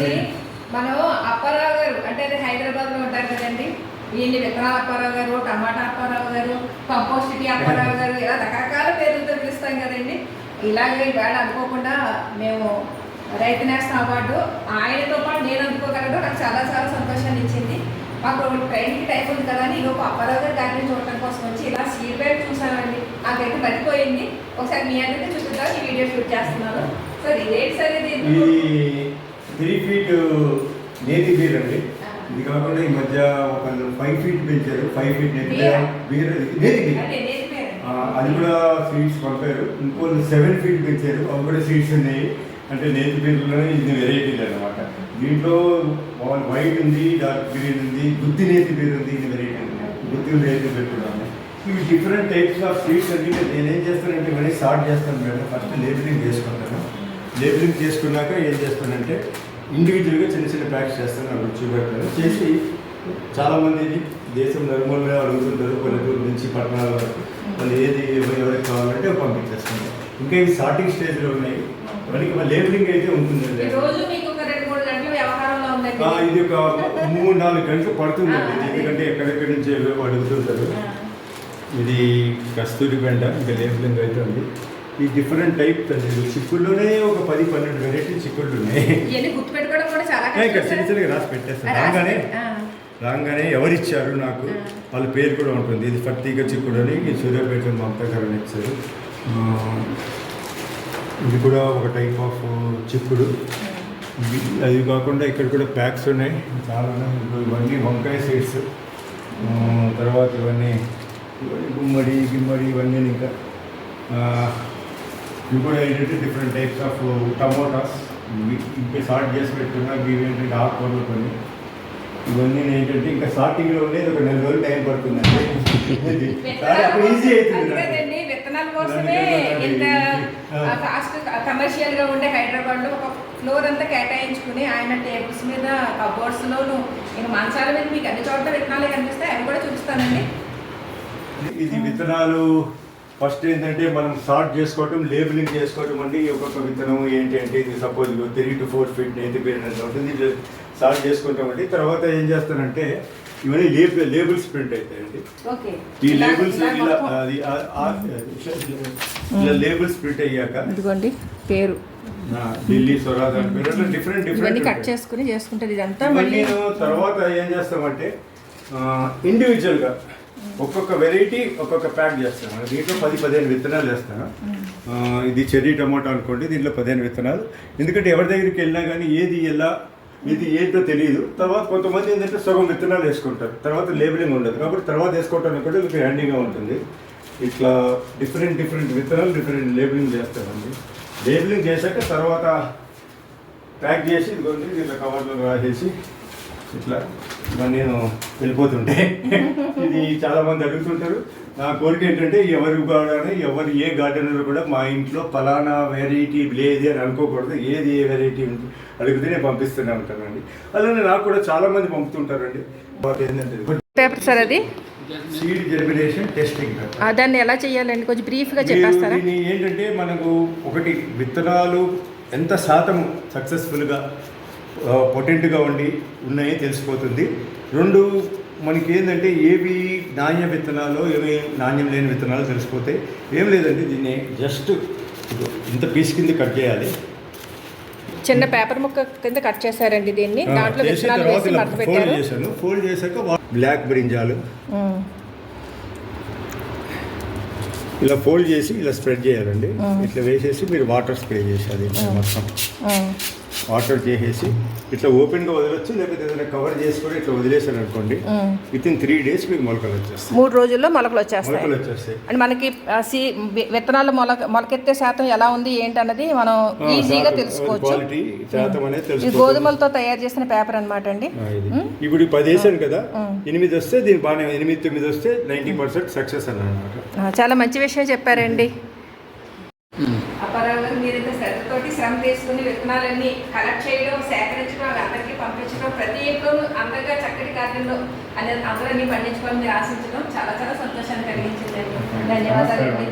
వచ్చేసి మనం అప్పారావు గారు అంటే అది హైదరాబాద్లో ఉంటారు కదండి. ఈయన విత్తనాల అప్పారావు గారు టమాటా అప్పారావు గారు కంపోస్ట్ అప్పారావు గారు ఇలా రకరకాల పేర్లతో పిలుస్తాం కదండి. ఇలాగే ఈవేళ అనుకోకుండా మేము రైతు నేస్తం అవార్డు ఆయనతో పాటు నేను అందుకోగలదు నాకు చాలా చాలా సంతోషాన్ని ఇచ్చింది. మాకు ట్రైన్కి టైం ఉంది కదా అని ఇంకొక అప్పారావు గారి గారిని చూడటం కోసం వచ్చి ఇలా సీట్ బ్యాగ్ చూసానండి నాకైతే మర్చిపోయింది ఒకసారి మీ అందరికీ చూపిద్దాం. ఈ వీడియో షూట్ చేస్తున్నాను. సార్ ఇదేంటి సార్ ఇది? త్రీ ఫీట్ నేతి బీర్ అండి. ఇది కాకుండా ఈ మధ్య ఒక ఫైవ్ ఫీట్ పెంచారు. ఫైవ్ ఫీట్ నేతి బీరా? నేతి బీర్. అది కూడా సీడ్స్ పంపారు. ఇంకో సెవెన్ ఫీట్ పెంచారు. అవి కూడా సీడ్స్ ఉన్నాయి. అంటే నేతి బీర్లోనే ఇది వెరైటీలు అనమాట దీంట్లో వైట్ ఉంది డార్క్ గ్రీన్ ఉంది గుత్తి నేతి బీర్ ఉంది ఇది వెరైటీ ఉంది. గుత్తి నేతి బీర్ కూడా ఇవి డిఫరెంట్ టైప్స్ ఆఫ్ సీడ్స్ అంటే నేనేం చేస్తానంటే ఇవన్నీ స్టార్ట్ చేస్తాను మేడం. ఫస్ట్ లేబులింగ్ చేసుకుంటాను. లేబులింగ్ చేసుకున్నాక ఏం చేస్తానంటే ఇండివిజువల్గా చిన్న చిన్న ప్యాక్స్ చేస్తాను అక్కడ చూపెడతాను చేసి చాలామంది దేశం నలుమూలలో అడుగుతుంటారు పల్లెటూరు నుంచి పట్టణాల వరకు. వాళ్ళు ఏది ఎవరు ఎవరికి కావాలంటే పంపించేస్తాను. ఇంకా ఇవి స్టార్టింగ్ స్టేజ్లో ఉన్నాయి. మనకి లేబులింగ్ అయితే ఉంటుందండి ఇది ఒక మూడు నాలుగు గంటలు పడుతుందండి. ఎందుకంటే ఎక్కడెక్కడి నుంచి అడుగుతుంటారు. ఇది కస్తూరి బెండ ఇంకా లేబులింగ్ అయితే ఉంది. ఈ డిఫరెంట్ టైప్ అండి చిక్కుల్లోనే ఒక పది పన్నెండు వెరైటీ చిక్కుళ్ళు ఉన్నాయి ఇక్కడ చిన్న. చిన్నగా రాసి పెట్టేస్తాను. రాగానే. రాగానే ఎవరిచ్చారు నాకు. వాళ్ళ పేరు కూడా ఉంటుంది. ఇది ఫర్తీగా చిక్కుడు అని సూర్యాపేట మమతా గారు ఇచ్చారు. ఇది కూడా ఒక టైప్ ఆఫ్ చిక్కుడు. అది కాకుండా ఇక్కడ కూడా ప్యాక్స్ ఉన్నాయి. చాలా ఉన్నాయి. ఇవన్నీ వంకాయ సీడ్స్ తర్వాత ఇవన్నీ గుమ్మడి గిమ్మడి ఇవన్నీ ఇంకా కూడా ఏంటంటే డిఫరెంట్ టైప్స్ ఆఫ్ టమోటాస్ ఇంకా సార్ట్ చేసి పెట్టుకున్నా ఇవి ఏంటంటే ఆకుకూరలు కొన్ని ఇవన్నీ ఏంటంటే ఇంకా స్టార్టింగ్లో ఉండేది ఒక నెల రోజులు టైం పడుతుందండి అప్పుడు ఈజీ అవుతుంది విత్తనాల కోసమే దానికి ఇంత ఆ. ఫాస్ట్ కమర్షియల్గా ఉండే హైదరాబాద్లో ఒక ఫ్లోర్ అంతా కేటాయించుకుని ఆయన టేబుల్స్ మీద కబోర్డ్స్ లోను ఇక మంచాల మీద మీకు అన్ని చోట్ల విత్తనాలు కనిపిస్తాయి. అవి కూడా చూపిస్తానండి. ఇది విత్తనాలు ఫస్ట్ ఏంటంటే మనం సార్ట్ చేసుకోవటం లేబులింగ్ చేసుకోవటం అండి ఒక్కొక్క విత్తనం ఏంటి అంటే ఇది suppose three to four feet నేతి పేరినట్టు ఉంటుంది. సార్ట్ చేసుకుంటామండి తర్వాత ఏం చేస్తానంటే ఇవన్నీ లేబుల్ లేబుల్స్ ప్రింట్ అవుతాయండి. ఓకే. ఈ లేబుల్స్ ఇలా లేబుల్స్ ప్రింట్ అయ్యాక ఇదిగోండి పేరు. ఆ, ఢిల్లీ స్వరాజ్ అని పేరు. అట్లా డిఫరెంట్ ఇవన్నీ డిఫరెంట్ కట్ చేసుకుని చేసుకుంటుంది ఇదంతా నేను తర్వాత ఏం చేస్తామంటే ఇండివిజువల్గా ఒక్కొక్క వెరైటీ ఒక్కొక్క ప్యాక్ చేస్తాను. దీంట్లో పది పదిహేను విత్తనాలు వేస్తాను ఆ, ఇది చెర్రీ టమాటా అనుకోండి దీంట్లో పదిహేను విత్తనాలు. ఎందుకంటే ఎవరి దగ్గరికి వెళ్ళినా కానీ ఏది ఎలా ఇది ఏంటో తెలియదు. తర్వాత కొంతమంది ఏంటంటే సగం విత్తనాలు వేసుకుంటారు. తర్వాత లేబులింగ్ ఉండదు. కాబట్టి తర్వాత వేసుకోవటానికి కూడా మీకు హ్యాండీగా ఉంటుంది. ఇట్లా డిఫరెంట్ డిఫరెంట్ విత్తనాలు డిఫరెంట్ లేబులింగ్ చేస్తామండి లేబులింగ్ చేశాక తర్వాత ప్యాక్ చేసి ఇదిగోండి ఇట్లా కవర్లో రాసేసి ఇట్లా మరి నేను వెళ్ళిపోతుంటే. ఇది చాలా మంది అడుగుతుంటారు. నా కోరిక ఏంటంటే ఎవరు కానీ ఎవరు ఏ గార్డెనర్ కూడా మా ఇంట్లో ఫలానా వెరైటీ లేదు అని అనుకోకూడదు. ఏది ఏ వెరైటీ అడిగితే నేను పంపిస్తూనే ఉంటానండి. అలానే నాకు కూడా చాలా మంది పంపుతుంటారండి. పేపర్ సార్ అది? సీడ్ జెర్మినేషన్ టెస్టింగ్ దాన్ని ఎలా చేయాలండి? కొంచెం బ్రీఫ్గా చెప్పేస్తారా? ఏంటంటే మనకు ఒకటి విత్తనాలు ఎంత శాతం సక్సెస్ఫుల్గా పొటెంట్గా ఉండి ఉన్నాయో తెలిసిపోతుంది. రెండు మనకి ఏంటంటే ఏవి నాణ్య విత్తనాలు ఏవి నాణ్యం లేని విత్తనాలు తెలిసిపోతాయి. ఏం లేదండి దీన్ని జస్ట్ ఇంత పీస్ కింద కట్ చేయాలి. చిన్న పేపర్ ముక్క కింద కట్ చేశారండి దీన్ని. దాంట్లో చేసిన విత్తనాలు తర్వాత వేసి ఇలా మడత ఫోల్డ్ చేశాను. ఫోల్డ్ చేశాక బ్లాక్ బ్రింజాలు ఇలా ఫోల్డ్ చేసి ఇలా స్ప్రెడ్ చేయాలండి. ఇట్లా వేసేసి మీరు వాటర్ స్ప్రే చేసేది మొత్తం. వాటర్ చేసేసి ఇట్లా ఓపెన్గా వదలొచ్చు లేకపోతే ఏదైనా కవర్ చేసి కూడా ఇట్లా వదిలేసారు అనుకోండి. విత్ ఇన్ త్రీ డేస్ మీకు మొలకలు వచ్చేస్తాయి. మూడు రోజుల్లో మొలకలు వచ్చేస్తాయి. మొలకలు వచ్చేస్తాయి. అంటే మనకి సి విత్తనాల మొలక మొలకెత్తే శాతం ఎలా ఉంది ఏంటన్నది మనం ఈజీగా తెలుసుకోవచ్చు. శాతం అనేది తెలుసుకోవచ్చు. గోధుమలతో తయారు చేసిన పేపర్ అన్నమాట అండి. ఇప్పుడు పది వేసాను కదా. ఎనిమిది వస్తే దీని బాగానే ఎనిమిది తొమ్మిది వస్తే నైంటీ పర్సెంట్ సక్సెస్ అన్నమాట. చాలా మంచి విషయం చెప్పారండి. గారు మీరు ఇంత శ్రద్ధతోటి శ్రమ తీసుకుని విత్తనాలన్నీ కలెక్ట్ చేయడం సేకరించడం అందరికీ పంపించడం ప్రతి ఇంట్లోనూ అందంగా చక్కటి అనేది అందరూ అన్ని పండించుకోవాలని మీరు ఆశించడం చాలా చాలా సంతోషాన్ని కలిగించిందండి. ధన్యవాదాలండి.